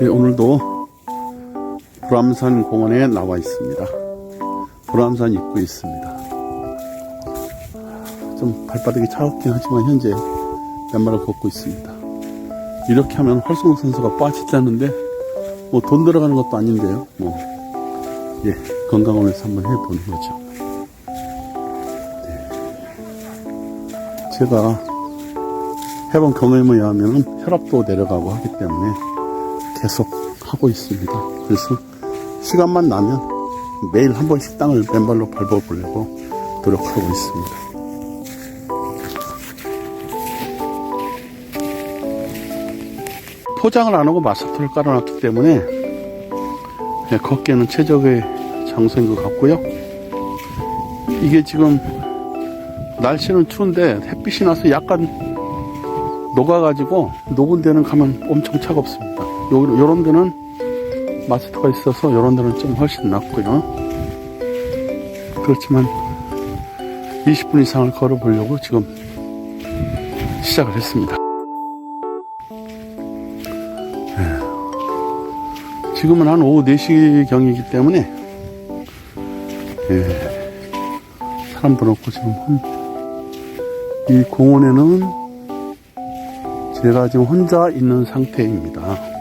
네, 오늘도 불암산 공원에 나와 있습니다. 불암산 입구에 있습니다. 좀 발바닥이 차갑긴 하지만 현재 맨발을 걷고 있습니다. 이렇게 하면 활성 산소가 빠지지 않는데 뭐 돈 들어가는 것도 아닌데요. 뭐 예, 건강을 위해서 한번 해보는 거죠. 네. 제가 해본 경험에 의하면 혈압도 내려가고 하기 때문에 계속 하고 있습니다. 그래서 시간만 나면 매일 한 번씩 땅을 맨발로 밟아보려고 노력하고 있습니다. 포장을 안 하고 마사토를 깔아놨기 때문에 걷기에는 최적의 장소인 것 같고요. 이게 지금 날씨는 추운데 햇빛이 나서 약간 녹아가지고 녹은 데는 가면 엄청 차갑습니다. 요, 요런 데는 마스터가 있어서 요런 데는 좀 훨씬 낫고요. 그렇지만 20분 이상을 걸어 보려고 지금 시작을 했습니다. 예. 지금은 한 오후 4시경이기 때문에 예, 사람도 없고 지금 혼- 이 공원에는 제가 지금 혼자 있는 상태입니다.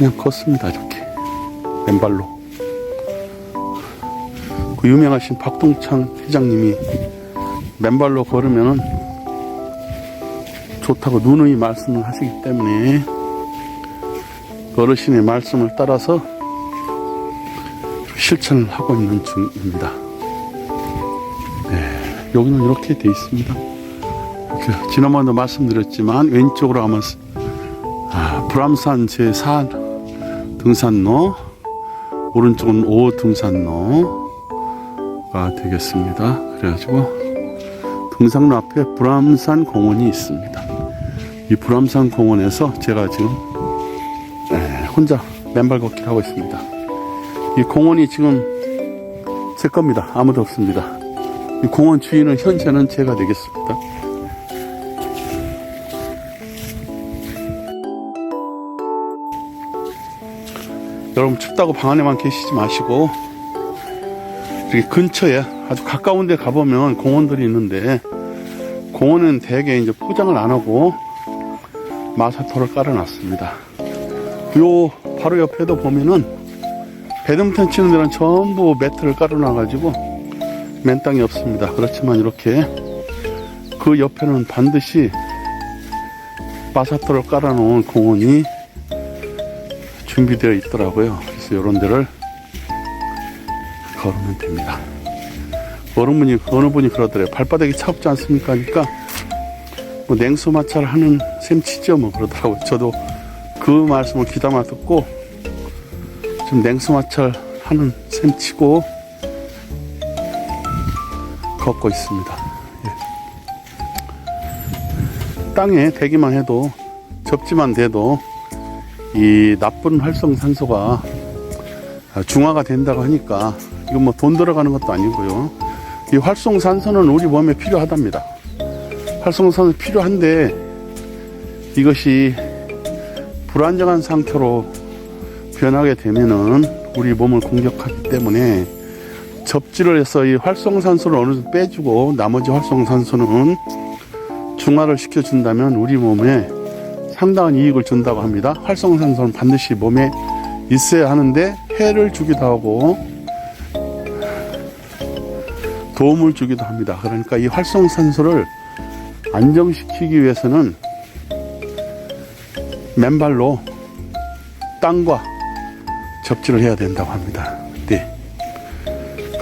그냥 걷습니다, 이렇게. 맨발로. 그 유명하신 박동창 회장님이 맨발로 걸으면은 좋다고 누누이 말씀을 하시기 때문에 그 어르신의 말씀을 따라서 실천을 하고 있는 중입니다. 네, 여기는 이렇게 돼 있습니다. 그 지난번에도 말씀드렸지만 왼쪽으로 가면 아, 불암산 제4 등산로 오른쪽은 5 등산로가 되겠습니다. 그래가지고 등산로 앞에 불암산 공원이 있습니다. 이 불암산 공원에서 제가 지금 에, 혼자 맨발 걷기를 하고 있습니다. 이 공원이 지금 제 겁니다. 아무도 없습니다. 이 공원 주인은 현재는 제가 되겠습니다. 여러분 춥다고 방 안에만 계시지 마시고 이렇게 근처에 아주 가까운 데 가보면 공원들이 있는데 공원은 대개 이제 포장을 안 하고 마사토를 깔아놨습니다. 요 바로 옆에도 보면은 배드민턴 치는 데는 전부 매트를 깔아놔가지고 맨 땅이 없습니다. 그렇지만 이렇게 그 옆에는 반드시 마사토를 깔아놓은 공원이 준비되어 있더라고요. 그래서 이런 데를 걸으면 됩니다. 어느 분이, 어느 분이 그러더래요. 발바닥이 차갑지 않습니까? 하니까 뭐 냉수 마찰 하는 셈 치죠. 뭐 그러더라고요. 저도 그 말씀을 귀담아 듣고 좀 냉수 마찰 하는 셈 치고 걷고 있습니다. 예. 땅에 대기만 해도 접지만 돼도 이 나쁜 활성산소가 중화가 된다고 하니까 이건 뭐 돈 들어가는 것도 아니고요. 이 활성산소는 우리 몸에 필요하답니다. 활성산소 필요한데 이것이 불안정한 상태로 변하게 되면은 우리 몸을 공격하기 때문에 접지를 해서 이 활성산소를 어느 정도 빼주고 나머지 활성산소는 중화를 시켜준다면 우리 몸에 상당한 이익을 준다고 합니다. 활성산소는 반드시 몸에 있어야 하는데 해를 주기도 하고 도움을 주기도 합니다. 그러니까 이 활성산소를 안정시키기 위해서는 맨발로 땅과 접지를 해야 된다고 합니다. 네.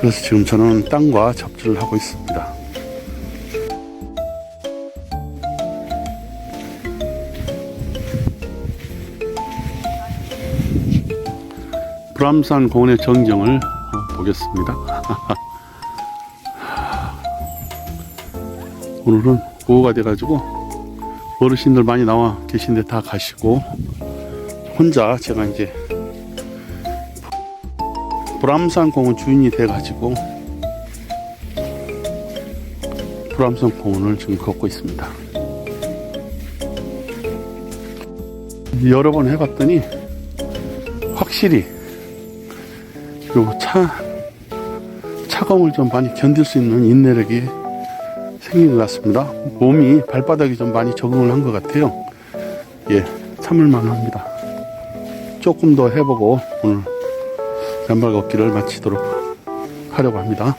그래서 지금 저는 땅과 접지를 하고 있습니다. 불암산 공원의 전경을 어, 보겠습니다. 오늘은 오후가 돼가지고 어르신들 많이 나와 계신데 다 가시고 혼자 제가 이제 불암산 공원 주인이 돼가지고 불암산 공원을 지금 걷고 있습니다. 여러 번 해봤더니 확실히 요 차, 차가움을 좀 많이 견딜 수 있는 인내력이 생긴 것 같습니다. 몸이 발바닥이 좀 많이 적응을 한 것 같아요. 예, 참을만 합니다. 조금 더 해보고 오늘 맨발 걷기를 마치도록 하려고 합니다.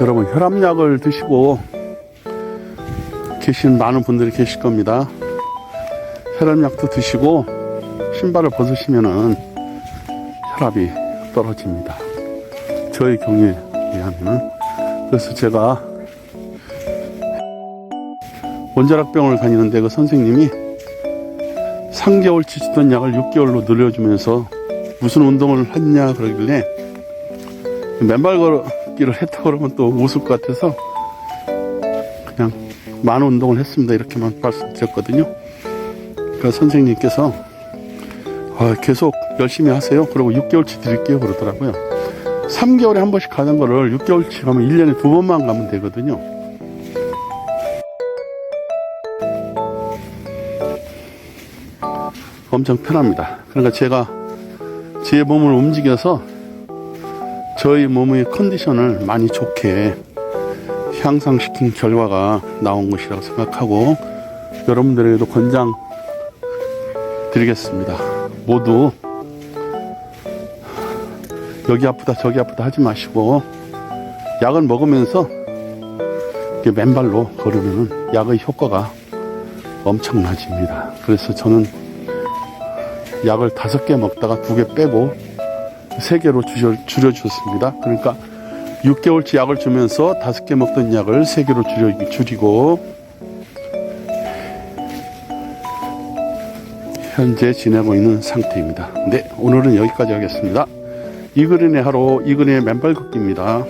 여러분 혈압약을 드시고 계신 많은 분들이 계실 겁니다. 혈압약도 드시고 신발을 벗으시면은 혈압이 떨어집니다. 저의 경우에 의하면 그래서 제가 원자락병원을 다니는데 그 선생님이 3개월치 주던 약을 6개월로 늘려주면서 무슨 운동을 했냐 그러길래 맨발 걸기를 했다 그러면 또 웃을 것 같아서 그냥 많은 운동을 했습니다. 이렇게만 말씀드렸거든요 그러니까 선생님께서 아, 계속 열심히 하세요. 그리고 6개월치 드릴게요. 그러더라고요. 3개월에 한 번씩 가는 거를 6개월치 가면 1년에 두 번만 가면 되거든요. 엄청 편합니다. 그러니까 제가 제 몸을 움직여서 저희 몸의 컨디션을 많이 좋게 향상시킨 결과가 나온 것이라고 생각하고 여러분들에게도 권장 드리겠습니다. 모두 여기 아프다 저기 아프다 하지 마시고 약을 먹으면서 맨발로 걸으면 약의 효과가 엄청나집니다. 그래서 저는 약을 다섯 개 먹다가 두 개 빼고 세 개로 줄여, 줄여주었습니다. 그러니까 6개월치 약을 주면서 다섯 개 먹던 약을 세 개로 줄이고 현재 지내고 있는 상태입니다. 네, 오늘은 여기까지 하겠습니다. 이근인의 하루, 이근의 맨발 걷기입니다.